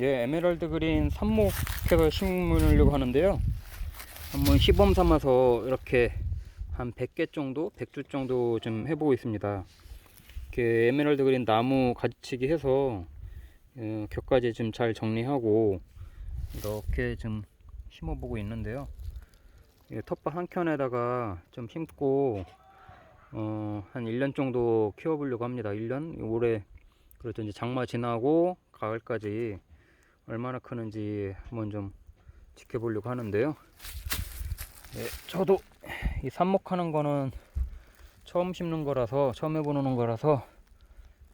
예, 에메랄드 그린 삽목해서 심으려고 하는데요. 한번 시범 삼아서 이렇게 한 100개 정도, 100줄 정도 좀 해보고 있습니다. 이렇게 에메랄드 그린 나무 가지치기 해서 어, 격까지 좀 잘 정리하고 이렇게 좀 심어보고 있는데요. 이 텃밭 한 켠에다가 좀 심고 어, 한 1년 정도 키워보려고 합니다. 1년? 올해 그래도 이제 장마 지나고 가을까지 얼마나 크는지 한번 좀 지켜보려고 하는데요. 예, 저도 이 삽목하는 거는 처음 심는 거라서 처음 해보는 거라서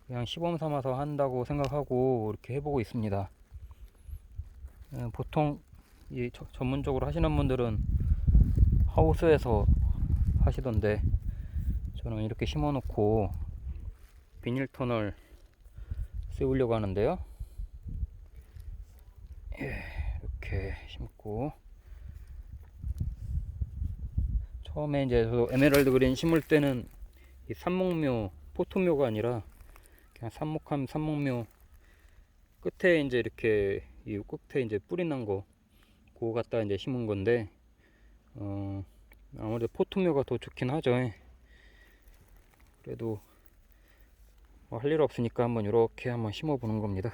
그냥 시범 삼아서 한다고 생각하고 이렇게 해보고 있습니다. 예, 보통 이 저- 전문적으로 하시는 분들은 하우스에서 하시던데 저는 이렇게 심어놓고 비닐 터널 세우려고 하는데요. 예, 이렇게 심고 처음에 이제 저 에메랄드 그린 심을 때는 이 삽목묘 포토묘가 아니라 그냥 삽목함 삽목묘 끝에 이제 이렇게 이 끝에 이제 뿌리 난 거 그거 갖다 이제 심은 건데 어 아무래도 포토묘가 더 좋긴 하죠. 예. 그래도 뭐 할일 없으니까 한번 이렇게 한번 심어 보는 겁니다.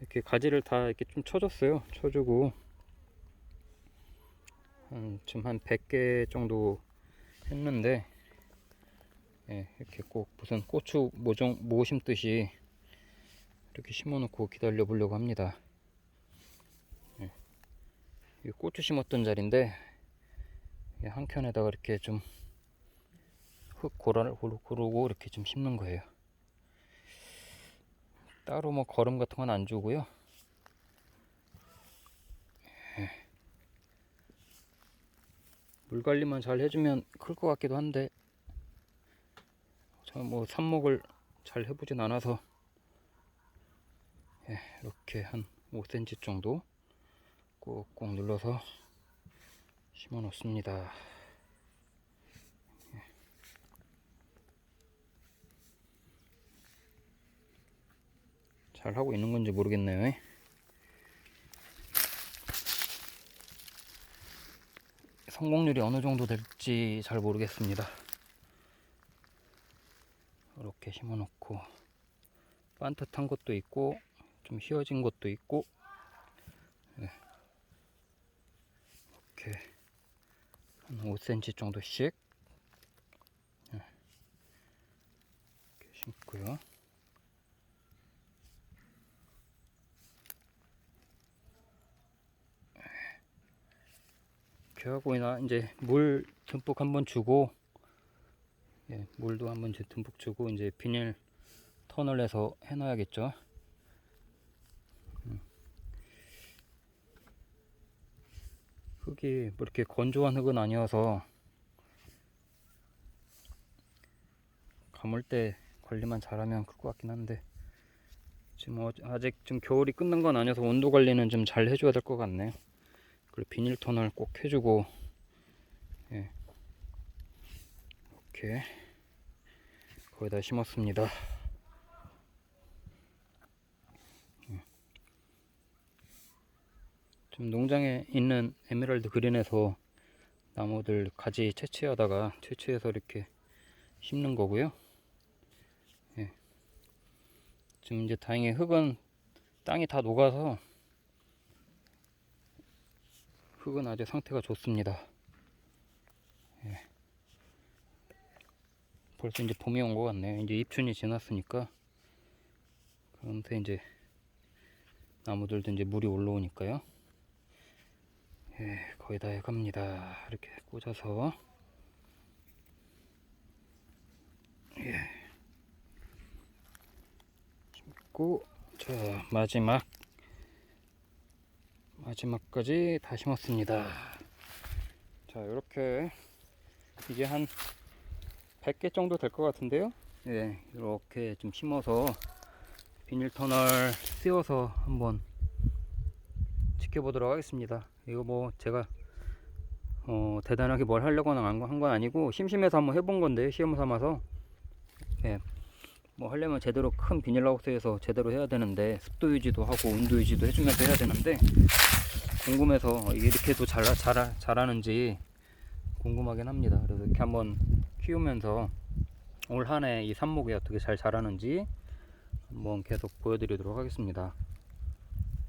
이렇게 가지를 다 이렇게 좀 쳐줬어요. 쳐주고 한 지금 한 100개 정도 했는데 예, 이렇게 꼭 무슨 고추 모종 모 심듯이 이렇게 심어놓고 기다려 보려고 합니다. 예. 이 고추 심었던 자리인데 이 한켠에다가 이렇게 좀 흙 고라를 고르고 이렇게 좀 심는 거예요. 따로 뭐 거름 같은 건 안 주고요. 예. 물 관리만 잘 해주면 클 것 같기도 한데 저는 뭐 삽목을 잘 해보진 않아서 예, 이렇게 한 5cm 정도 꾹꾹 눌러서 심어 놓습니다. 잘 하고 있는 건지 모르겠네요. 성공률이 어느 정도 될지 잘 모르겠습니다. 이렇게 심어 놓고 반듯한 것도 있고 좀 휘어진 것도 있고 네. 이렇게 한 5cm 정도씩 네. 이렇게 심고요. 이렇게 하고 나 이제 물 듬뿍 한번 주고 예, 물도 한번 듬뿍 주고 이제 비닐 터널에서 해놔야겠죠. 음. 흙이 뭐 이렇게 건조한 흙은 아니어서 감을 때 관리만 잘하면 클 것 같긴 한데 지금 어- 아직 좀 겨울이 끝난 건 아니어서 온도 관리는 좀 잘 해줘야 될 것 같네요. 그리고 비닐 터널 꼭 해주고 예. 이렇게 거기다 심었습니다. 예. 좀 농장에 있는 에메랄드 그린에서 나무들 가지 채취하다가 채취해서 이렇게 심는 거고요. 예. 지금 이제 다행히 흙은 땅이 다 녹아서 흙은 아주 상태가 좋습니다. 예. 벌써 이제 봄이 온 것 같네요. 이제 입춘이 지났으니까. 그런데 이제 나무들도 이제 물이 올라오니까요. 예, 거의 다 해갑니다. 이렇게 꽂아서. 예. 자, 마지막. 마지막까지 다 심었습니다. 자, 이렇게 이게 한 100개 정도 될 것 같은데요. 예, 이렇게 좀 심어서 비닐 터널 씌워서 한번 지켜보도록 하겠습니다. 이거 뭐 제가 어, 대단하게 뭘 하려고 한 건 아니고 심심해서 한번 해본 건데 시험 삼아서 예, 뭐 하려면 제대로 큰 비닐하우스에서 제대로 해야 되는데 습도 유지도 하고 온도 유지도 해주면서 해야 되는데 궁금해서 이렇게도 잘, 잘, 잘하는지 궁금하긴 합니다. 그래서 이렇게 한번 키우면서 올 한 해 이 삽목이 어떻게 잘 자라는지 한번 계속 보여드리도록 하겠습니다.